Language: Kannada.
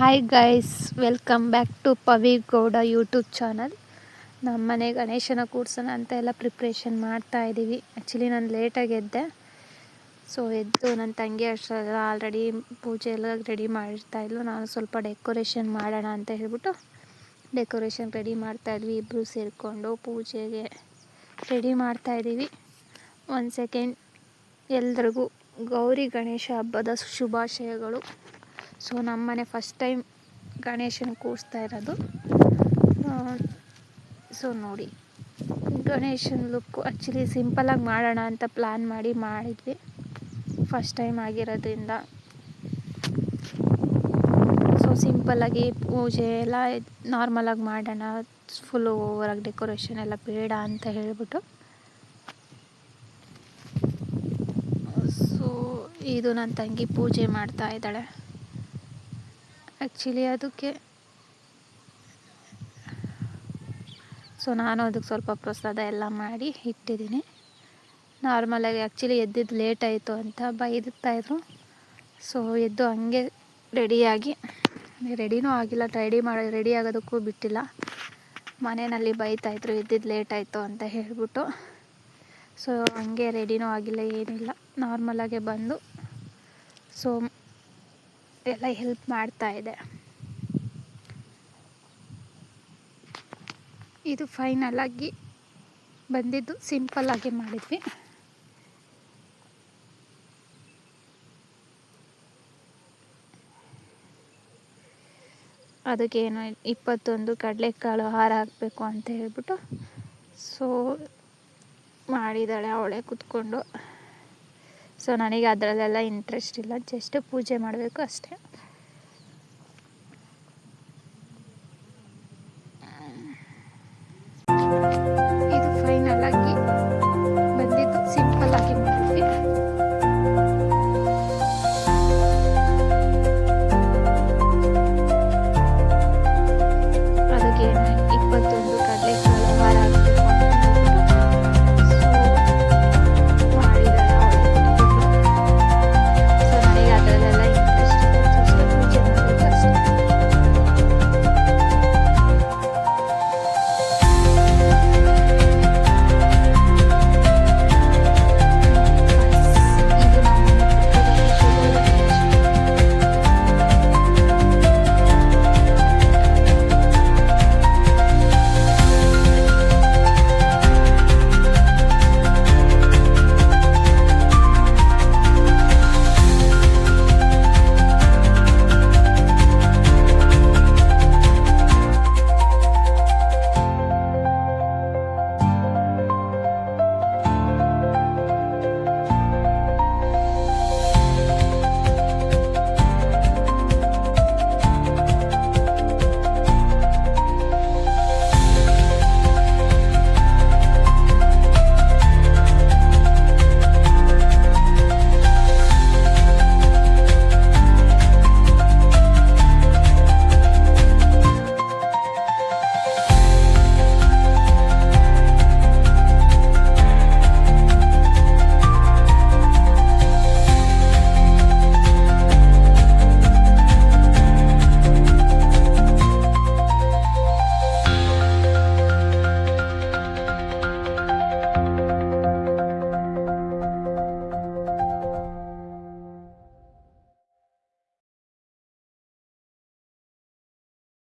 Hi guys welcome back to Pavi Gowda YouTube channel ನಮ್ಮ ಮನೆ ಗಣೇಶನ ಕೂರ್ಸೋಣ ಅಂತ ಎಲ್ಲ ಪ್ರಿಪ್ರೇಷನ್ ಮಾಡ್ತಾ ಇದ್ದೀವಿ ಆ್ಯಕ್ಚುಲಿ ನಾನು ಲೇಟಾಗಿ ಎದ್ದೆ. ಸೊ ಎದ್ದು ನನ್ನ ತಂಗಿ ಅಷ್ಟೆಲ್ಲ ಆಲ್ರೆಡಿ ಪೂಜೆ ಎಲ್ಲ ರೆಡಿ ಮಾಡಿರ್ತಾಯಿದ್ಲು ನಾನು ಸ್ವಲ್ಪ ಡೆಕೋರೇಷನ್ ಮಾಡೋಣ ಅಂತ ಹೇಳ್ಬಿಟ್ಟು ಡೆಕೋರೇಷನ್ ರೆಡಿ ಮಾಡ್ತಾಯಿದ್ವಿ ಇಬ್ಬರು ಸೇರಿಕೊಂಡು ಪೂಜೆಗೆ ರೆಡಿ ಮಾಡ್ತಾಯಿದ್ದೀವಿ ಒಂದು ಸೆಕೆಂಡ್ ಎಲ್ರಿಗೂ ಗೌರಿ ಗಣೇಶ ಹಬ್ಬದ ಶುಭಾಶಯಗಳು. ಸೊ ನಮ್ಮ ಮನೆ ಫಸ್ಟ್ ಟೈಮ್ ಗಣೇಶನ ಕೂರಿಸ್ತಾ ಇರೋದು. ಸೊ ನೋಡಿ, ಗಣೇಶನ ಲುಕ್ಕು ಆ್ಯಕ್ಚುಲಿ ಸಿಂಪಲಾಗಿ ಮಾಡೋಣ ಅಂತ ಪ್ಲ್ಯಾನ್ ಮಾಡಿ ಮಾಡಿದ್ವಿ. ಫಸ್ಟ್ ಟೈಮ್ ಆಗಿರೋದ್ರಿಂದ. ಸೊ ಸಿಂಪಲ್ಲಾಗಿ ಪೂಜೆ ಎಲ್ಲ ನಾರ್ಮಲಾಗಿ ಮಾಡೋಣ ಫುಲ್ಲು ಓವರಾಗಿ ಡೆಕೋರೇಷನ್ ಎಲ್ಲ ಬೇಡ ಅಂತ ಹೇಳಿಬಿಟ್ಟು. ಸೊ ಇದು ನನ್ನ ತಂಗಿ ಪೂಜೆ ಮಾಡ್ತಾ ಇದ್ದಾಳೆ. ಆ್ಯಕ್ಚುಲಿ ಅದಕ್ಕೆ ಸೊ ನಾನು ಅದಕ್ಕೆ ಸ್ವಲ್ಪ ಪ್ರಸಾದ ಎಲ್ಲ ಮಾಡಿ ಇಟ್ಟಿದ್ದೀನಿ. ನಾರ್ಮಲಾಗಿ ಆ್ಯಕ್ಚುಲಿ ಎದ್ದಿದ್ದು ಲೇಟ್ ಆಯಿತು ಅಂತ ಬೈದಿರ್ತಾಯಿದ್ರು ಸೊ ಎದ್ದು ಹಂಗೆ ರೆಡಿಯಾಗಿ ರೆಡಿನೂ ಆಗಿಲ್ಲ ರೆಡಿ ಮಾಡಿ ರೆಡಿ ಆಗೋದಕ್ಕೂ ಬಿಟ್ಟಿಲ್ಲ. ಮನೆಯಲ್ಲಿ ಬೈತಾಯಿದ್ರು ಎದ್ದಿದ್ದು ಲೇಟ್ ಆಯಿತು ಅಂತ ಹೇಳಿಬಿಟ್ಟು. ಸೊ ಹಂಗೆ ರೆಡಿನೂ ಆಗಿಲ್ಲ, ಏನಿಲ್ಲ. ನಾರ್ಮಲಾಗೆ ಬಂದು. ಸೊ ಎಲ್ಲ ಹೆಲ್ಪ್ ಮಾಡ್ತಾ ಇದೆ. ಇದು ಫೈನಲ್ ಆಗಿ ಬಂದಿದ್ದು ಸಿಂಪಲ್ ಆಗಿ ಮಾಡಿದ್ವಿ. ಅದಕ್ಕೇನು ಇಪ್ಪತ್ತೊಂದು ಕಡಲೆಕಾಳು ಹಾರ ಹಾಕಬೇಕು ಅಂತ ಹೇಳ್ಬಿಟ್ಟು ಸೊ ಮಾಡಿದ್ದಾಳೆ ಅವಳೆ ಕೂತ್ಕೊಂಡು. ಸೊ ನನಗೆ ಅದರಲ್ಲೆಲ್ಲ ಇಂಟ್ರೆಸ್ಟ್ ಇಲ್ಲ. ಜಸ್ಟ್ ಪೂಜೆ ಮಾಡಬೇಕು ಅಷ್ಟೇ.